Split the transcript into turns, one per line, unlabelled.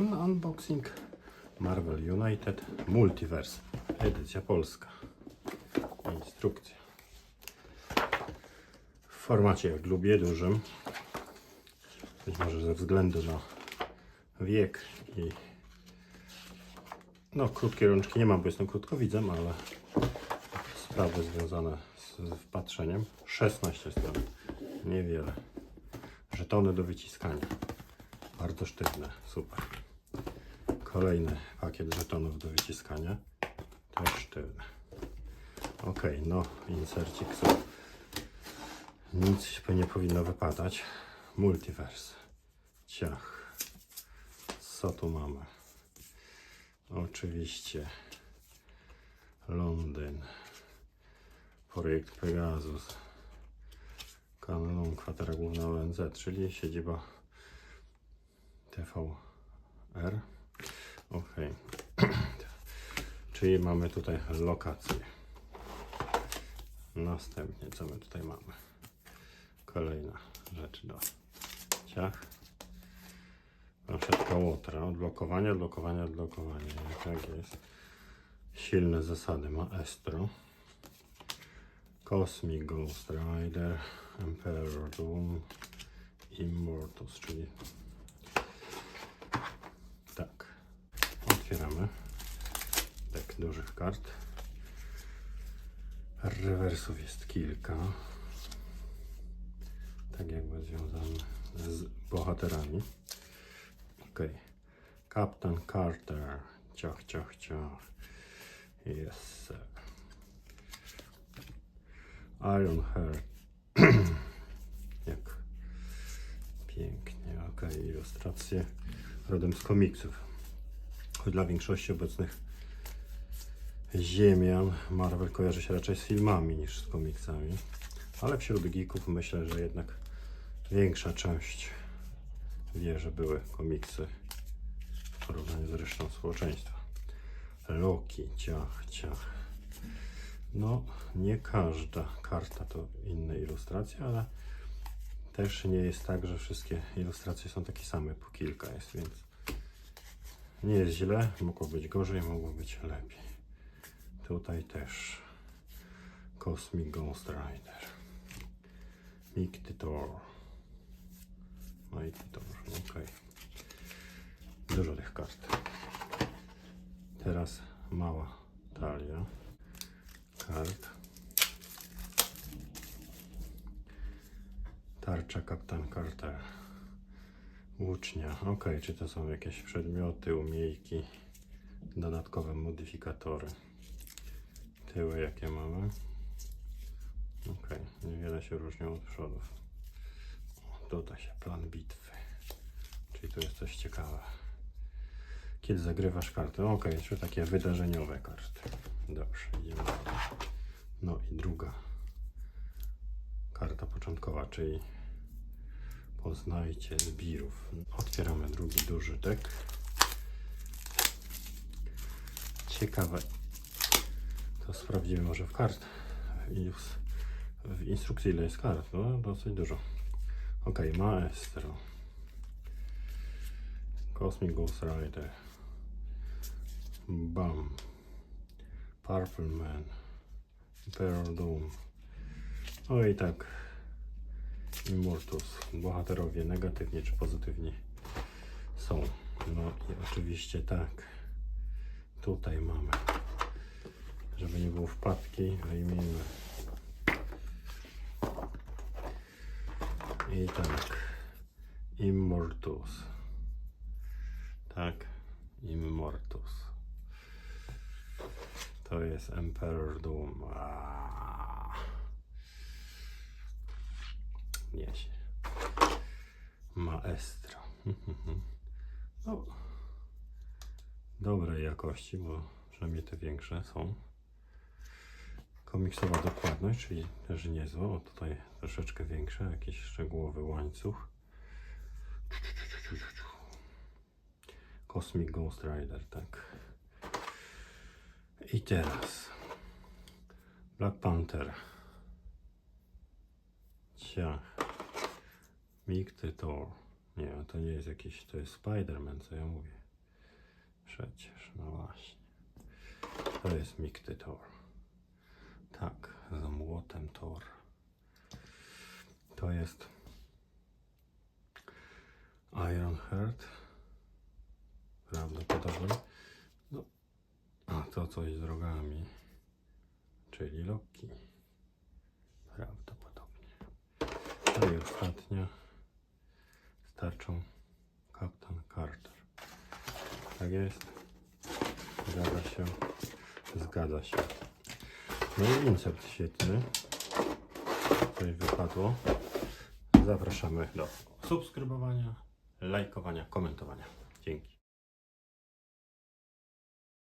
Na unboxing Marvel United Multiverse, edycja polska. Instrukcja. W formacie, jak lubię, dużym. Być może ze względu na wiek i no, krótkie rączki nie mam, bo jestem krótkowidzem, ale sprawy związane z wpatrzeniem. 16 stron, niewiele. Żetony do wyciskania. Bardzo sztywne, super. Kolejny pakiet żetonów do wyciskania. Też sztywne. Ok, no, insercik są. Nic nie powinno wypadać. Multiverse. Ciach. Co tu mamy? Oczywiście Londyn. Projekt Pegasus. Canon kwatera główna ONZ, czyli siedziba TVR. Ok. Czyli mamy tutaj lokację. Następnie, co my tutaj mamy? Kolejna rzecz do ciach. Planszetka łotra, odblokowanie, odblokowanie, odblokowanie. Tak jest. Silne zasady ma Estro. Cosmic Ghost Rider, Emperor Doom, Immortals, czyli tak. Otwieramy dużych kart. Rewersów jest kilka. Tak jakby związane z bohaterami. Ok. Captain Carter. Ciach, ciach, ciach. Yes. sir. Iron Heart. Jak pięknie. Ok. Ilustracje rodem z komiksów. Choć dla większości obecnych Ziemian Marvel kojarzy się raczej z filmami niż z komiksami. Ale wśród geeków myślę, że jednak większa część wie, że były komiksy w porównaniu z resztą społeczeństwa. Loki, ciach, ciach. No, nie każda karta to inne ilustracje, ale też nie jest tak, że wszystkie ilustracje są takie same, po kilka jest, więc nie jest źle, mogło być gorzej, mogło być lepiej. Tutaj też Cosmic Ghost Rider. Mick Titor. No ok. Dużo tych kart. Teraz mała talia kart. Tarcza Kapitan Carter. Łucznia. Ok, czy to są jakieś przedmioty, umiejki, dodatkowe modyfikatory. Tyły jakie mamy. Ok, niewiele się różnią od przodów. Tutaj się plan bitwy. Czyli tu jest coś ciekawe. Kiedy zagrywasz kartę? Ok, czy takie wydarzeniowe karty. Dobrze, idziemy. No i druga karta początkowa, czyli poznajcie zbirów. Otwieramy drugi duży dek. Ciekawe. To sprawdzimy może w kart. w- instrukcji ile jest kart? No dosyć dużo. Ok, Maestro. Cosmic Ghost Rider. Bam. Purple Man. Emperor Doom. No i tak. Immortus. Bohaterowie negatywnie czy pozytywnie są. No i oczywiście tak. Tutaj mamy. Żeby nie było wpadki, wyjmijmy. I tak. Immortus. Tak. Immortus. To jest Emperor Doom. Aaaa. Niesie. Maestro. No. Dobrej jakości, bo przynajmniej te większe są. Komiksowa dokładność, czyli też niezła. O, tutaj troszeczkę większe, jakiś szczegółowy łańcuch. Cosmic Ghost Rider, tak. I teraz Black Panther. Ciach. Mick Thor. Nie, to nie jest jakiś, to jest Spider-Man, co ja mówię. Przecież, no właśnie. To jest Mikty Tor. Tak, z młotem Tor. To jest Iron Heart. Prawdopodobnie. No, a to coś z rogami. Czyli Loki. Prawdopodobnie. No i ostatnia. Starczą Kapitan Carter. Tak jest. Zgadza się. Zgadza się. No i insert świetny. Coś wypadło. Zapraszamy do subskrybowania, lajkowania, komentowania. Dzięki.